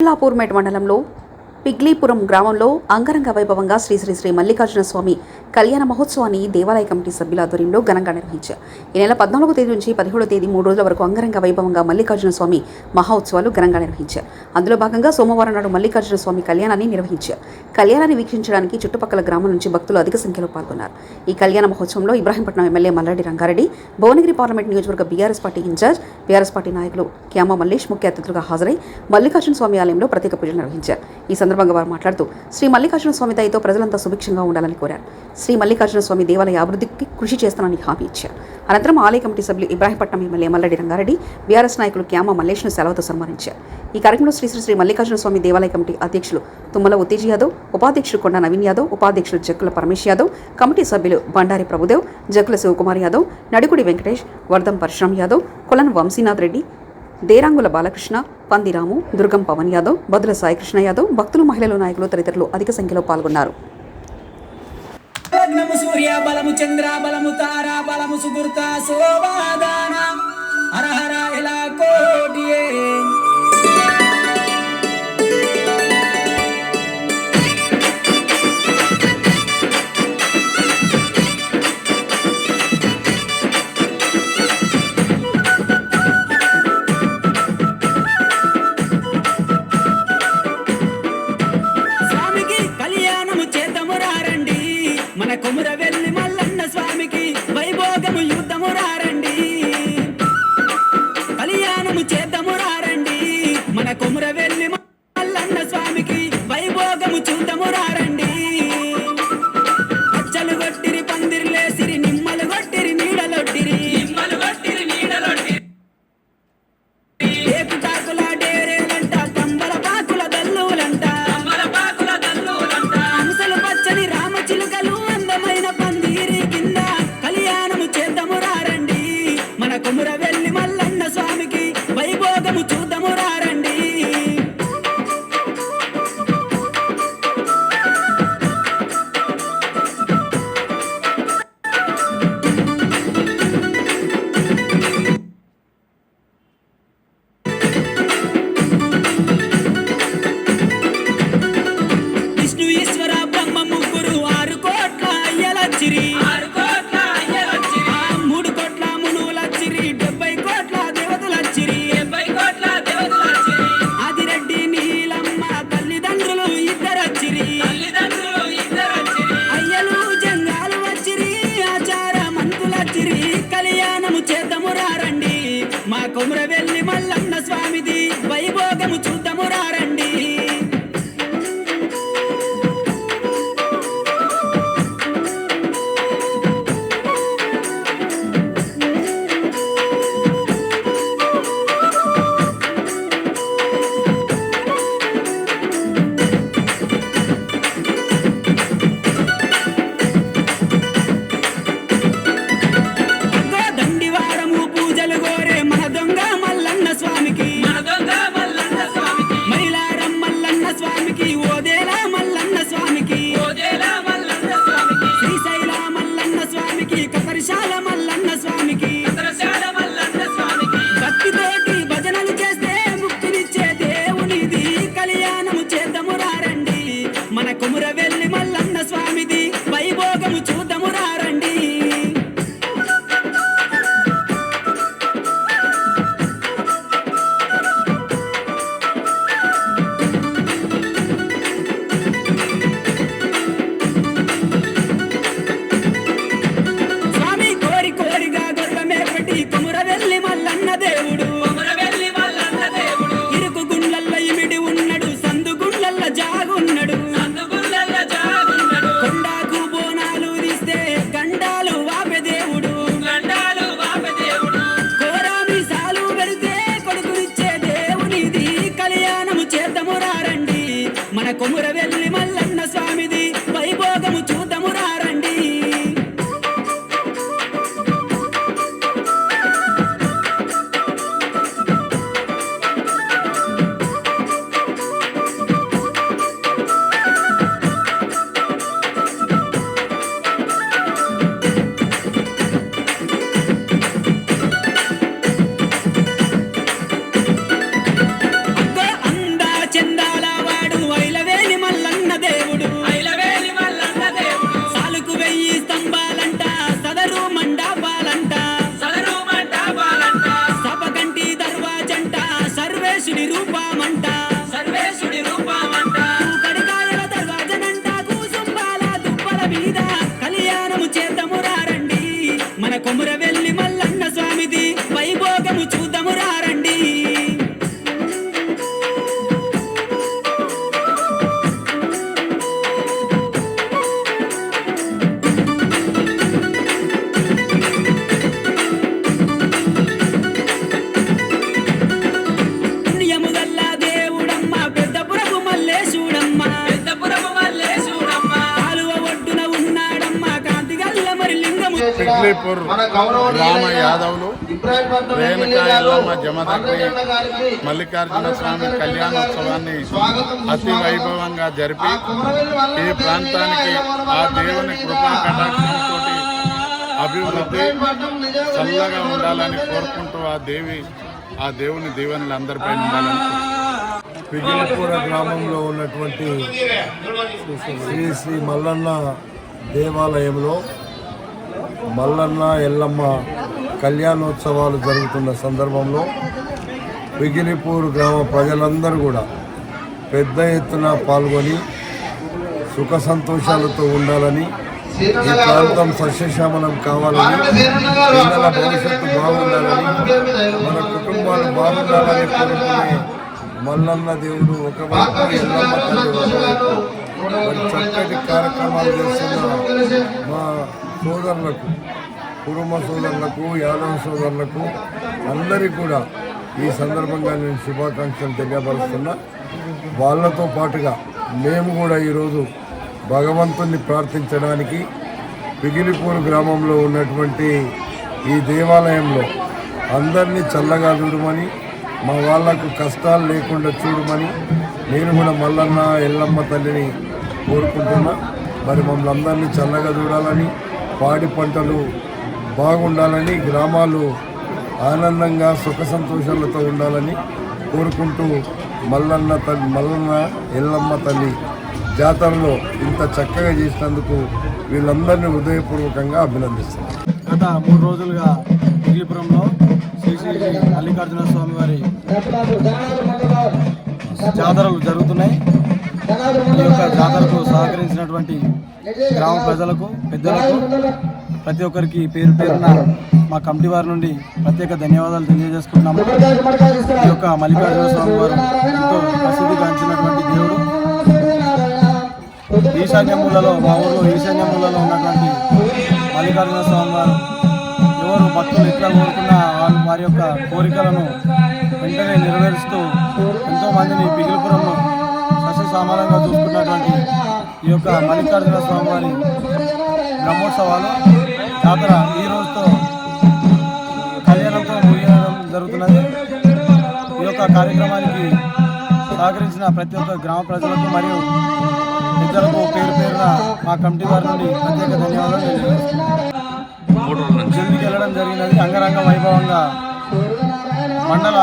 కొల్లాపూర్మేట్ మండలంలో పిగ్లీపురం గ్రామంలో అంగరంగ వైభవంగా శ్రీ శ్రీ శ్రీ మల్లికార్జున స్వామి కళ్యాణ మహోత్సవాన్ని దేవాలయ కమిటీ సభ్యుల ఆధ్వర్యంలో ఘనంగా నిర్వహించారు. ఈ నెల పద్నాలుగో తేదీ నుంచి పదిహేడో తేదీ మూడు రోజుల వరకు అంగరంగ వైభవంగా మల్లికార్జున స్వామి మహోత్సవాలు ఘనంగా నిర్వహించారు. అందులో భాగంగా సోమవారం నాడు మల్లికార్జున స్వామి కళ్యాణాన్ని నిర్వహించారు. కళ్యాణాన్ని వీక్షించడానికి చుట్టుపక్కల గ్రామం నుంచి భక్తులు అధిక సంఖ్యలో పాల్గొన్నారు. ఈ కళ్యాణ మహోత్సవంలో ఇబ్రాహీంపట్నం ఎమ్మెల్యే మల్లాడి రంగారెడ్డి భువనగిరి పార్లమెంట్ నియోజకవర్గ BRS party incharge BRS party నాయకులు క్యామ మల్లేష్ ముఖ్య అతిథులుగా హాజరై మల్లికార్జున స్వామి ఆలయంలో ప్రత్యేక పూజలు నిర్వహించారు. ఈ సందర్భంగా వారు మాట్లాడుతూ శ్రీ మల్లికార్జున స్వామి దయతో ప్రజలంతా సుభిక్షంగా ఉండాలని కోరారు. శ్రీ మల్లికార్జున స్వామి దేవాలయ అభివృద్ధికి కృషి చేస్తానని హామీ ఇచ్చారు. అనంతరం ఆలయ కమిటీ సభ్యులు ఇబ్రాహీంపట్నం ఎమ్మెల్యే మల్లెడి రంగారెడ్డి బీఆర్ఎస్ నాయకులు క్యామ మల్లేష్ను సెలవుతో సన్మానించారు. ఈ కార్యక్రమంలో శ్రీ శ్రీ శ్రీ మల్లికార్జున స్వామి దేవాలయ కమిటీ అధ్యక్షులు తుమ్మల ఉత్తేజ్ యాదవ్ ఉపాధ్యక్షులు కొండ నవీన్ యాదవ్ ఉపాధ్యక్షులు జక్కుల పరమేశ్ యాదవ్ కమిటీ సభ్యులు బండారి ప్రభుదేవ్ జక్కుల శివకుమార్ యాదవ్ నడుకుడి వెంకటేష్ వర్ధం పరశురామ్ యాదవ్ కొలను వంశీనాథ్ రెడ్డి దేరాంగుల బాలకృష్ణ పందిరాము దుర్గం పవన్ యాదవ్ బదుల సాయికృష్ణ యాదవ్ భక్తులు మహిళలు నాయకులు తదితరులు అధిక సంఖ్యలో పాల్గొన్నారు. లగ్నము సూర్య బలము చంద్ర por ahí. మంతులచ్చిరి కళ్యాణము చేతము రారా. 给我的爱 మేపటి కొముర వెళ్ళి మల్లన్న దేవుడు మల్లన్న దేవుడు. ఇరుకు గుండ్లల్ల ఇమిడి ఉన్నాడు సందు గుండ్లల్ల జాగున్నాడు. సందు గుండ్లల్ల జాగున్నాడు. కొండాకు బోనాలు తీస్తే గండాలు వాపె దేవుడు. గండాలు వాపె దేవుడు. కోరామి సాలు పెడితే కొడుకునిచ్చే దేవునిది. కళ్యాణము చేద్దాము మన కొముర పిగ్లీపూర్ గ్రామ యాదవులు రేణుకా ఎల్లమ్మ జమదగ్ని మల్లికార్జున స్వామి కళ్యాణోత్సవాన్ని అతి వైభవంగా జరిపి ఈ ప్రాంతానికి ఆ దేవుని కృపా కటాక్షంతో అభివృద్ధి చల్లగా ఉండాలని కోరుకుంటూ ఆ దేవి ఆ దేవుని దీవెనలు అందరిపై ఉండాలని పిగిలిపూర గ్రామంలో ఉన్నటువంటి శ్రీ శ్రీ మల్లన్న దేవాలయంలో మల్లన్న ఎల్లమ్మ కళ్యాణోత్సవాలు జరుగుతున్న సందర్భంలో పిగిలిపూర్ గ్రామ ప్రజలందరూ కూడా పెద్ద ఎత్తున పాల్గొని సుఖ సంతోషాలతో ఉండాలని ఈ ప్రాంతం సస్యశ్యామలం కావాలని పిల్లల భవిష్యత్తు బాగుండాలని మన కుటుంబాలు బాగుండాలని కోరుకునే మల్లన్న దేవుడు ఒకవైపు ఎల్లమ్మ తల్లి ఒకవైపు మరి చక్కటి కార్యక్రమాలు చేస్తున్న మా సోదరులకు కుటుంబ సోదరులకు యాదవ సోదరులకు అందరికీ కూడా ఈ సందర్భంగా నేను శుభాకాంక్షలు తెలియపరుస్తున్నా. వాళ్ళతో పాటుగా మేము కూడా ఈరోజు భగవంతుణ్ణి ప్రార్థించడానికి పిగిలిపూర్ గ్రామంలో ఉన్నటువంటి ఈ దేవాలయంలో అందరినీ చల్లగా చూడమని మా వాళ్ళకు కష్టాలు లేకుండా చూడమని నేను కూడా మల్లన్న ఎల్లమ్మ తల్లిని కోరుకుంటున్నా. మరి మమ్మల్ని అందరినీ చల్లగా చూడాలని పాడి పంటలు బాగుండాలని గ్రామాలు ఆనందంగా సుఖ సంతోషాలతో ఉండాలని కోరుకుంటూ మల్లన్న తల్లి మల్లన్న ఎల్లమ్మ తల్లి జాతరలో ఇంత చక్కగా చేసినందుకు వీళ్ళందరినీ హృదయపూర్వకంగా అభినందిస్తున్నాను గత మూడు రోజులుగా మిగిలిపురంలో మల్లికార్జున స్వామి వారి జాతరలు జరుగుతున్నాయి. ఈ యొక్క జాతరకు సహకరించినటువంటి గ్రామ ప్రజలకు పెద్దలకు ప్రతి ఒక్కరికి పేరు పేరున మా కమిటీ వారి నుండి ప్రత్యేక ధన్యవాదాలు తెలియజేసుకుంటున్నాము. ఈ యొక్క మల్లికార్జున స్వామి వారు ఎంతో ప్రసిద్ధిగాంచినటువంటి దేవుడు. ఈశాన్యములలో మా ఊళ్ళో ఈశాన్యములలో ఉన్నటువంటి మల్లికార్జున స్వామి వారు ఎవరు భక్తులు ఎట్లా కోరుకున్నా వాళ్ళు వారి యొక్క కోరికలను వెంటనే నెరవేరుస్తూ ఎంతో మందిని పిగిలిపురంలో సస్యసామానంగా చూసుకున్నటువంటి ఈ యొక్క మల్లికార్జున స్వామి వారి బ్రహ్మోత్సవాలు జాతర ఈ రోజుతో కళ్యాణంతో ముగియడం జరుగుతున్నది. ఈ యొక్క కార్యక్రమానికి సహకరించిన ప్రతి ఒక్క గ్రామ ప్రజలకు మరియు పెద్దలకు పేరు పేరున మా కమిటీ వారి నుండి ప్రత్యేక ధన్యవాదాలు తెలియజేస్తున్నాను జల్దికి జరిగినది అంగరంగ వైభవంగా మండల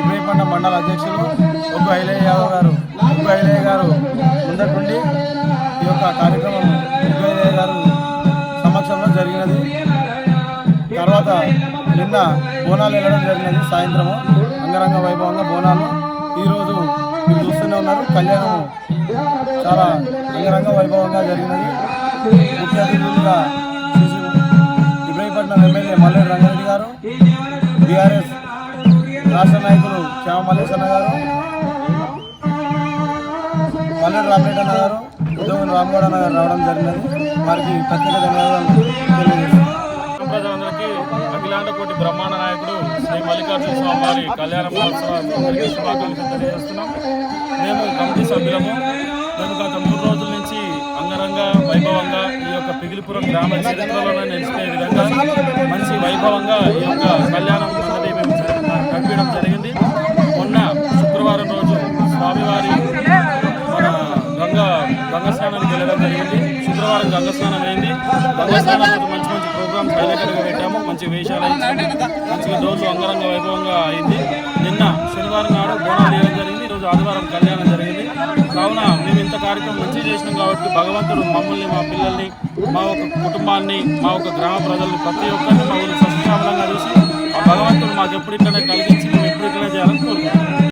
ఇబ్రహీపట్న మండల అధ్యక్షులు ఒగ్గు ఐలయ్య యాదవ్ గారు ఒగ్గు ఐలయ్య గారు ముందటుండి ఈ యొక్క కార్యక్రమం ఒగ్గు ఐలయ్య గారు సమక్షంలో జరిగినది. తర్వాత నిన్న బోనాలు వెళ్ళడం జరిగినది సాయంత్రము. అంగరంగ వైభవంగా బోనాలు ఈరోజు మీరు చూస్తూనే ఉన్నారు. కళ్యాణము చాలా అంగరంగ వైభవంగా జరిగినది. ముఖ్య అతిథులుగా ఇబ్రహీపట్నం ఎమ్మెల్యే మల్లేడు రంగారెడ్డి గారు బీఆర్ఎస్ రాష్ట్ర నాయకులు శ్యామ మల్లేశ్వర గారు మల్లేడు రామరెడ్డి అన్న గారు ఉద్యోగం రామగౌడ అన్న గారు రావడం జరిగినది. వారికి ప్రత్యేక ధన్యవాదాలు ప్రజలందరికీ అఖిలాండ కోటి బ్రహ్మాండ నాయకుడు శ్రీ మల్లికార్జున స్వామి వారి కళ్యాణ మహోత్సవానికి శుభాకాంక్షలు తెలియజేస్తున్నాం. మేము కమిటీ సభ్యులము. మేము గత మూడు రోజుల వైభవంగా ఈ యొక్క పిగిలిపురం గ్రామ చరిత్రలోనే నిలిచిపోయే విధంగా మంచి వైభవంగా ఈ యొక్క కళ్యాణం అన్నది మేము జరిగింది. మొన్న శుక్రవారం రోజు స్వామివారి మన గంగ గంగ స్నానానికి వెళ్ళడం జరిగింది. శుక్రవారం గంగస్నానం అయింది. గంగస్నానం మంచి మంచి ప్రోగ్రామ్స్ హైలైట్గా పెట్టాము. మంచి వేషాలు మంచిగా రోజు అంగరంగ వైభవంగా అయింది. నిన్న శనివారం నాడు బోనాలు వేయడం జరిగింది. ఈరోజు ఆదివారం కళ్యాణం జరిగింది. కావున మేము ఇంత కార్యక్రమం మంచిగా చేసినాం కాబట్టి భగవంతుడు మమ్మల్ని మా పిల్లల్ని మా ఒక కుటుంబాన్ని మా ఒక గ్రామ ప్రజల్ని ప్రతి ఒక్కరిని మా ఊరు సస్యశ్యామలంగా చూసి ఆ భగవంతుడు మాకు ఎప్పుడు ఇట్లనే కలిగించి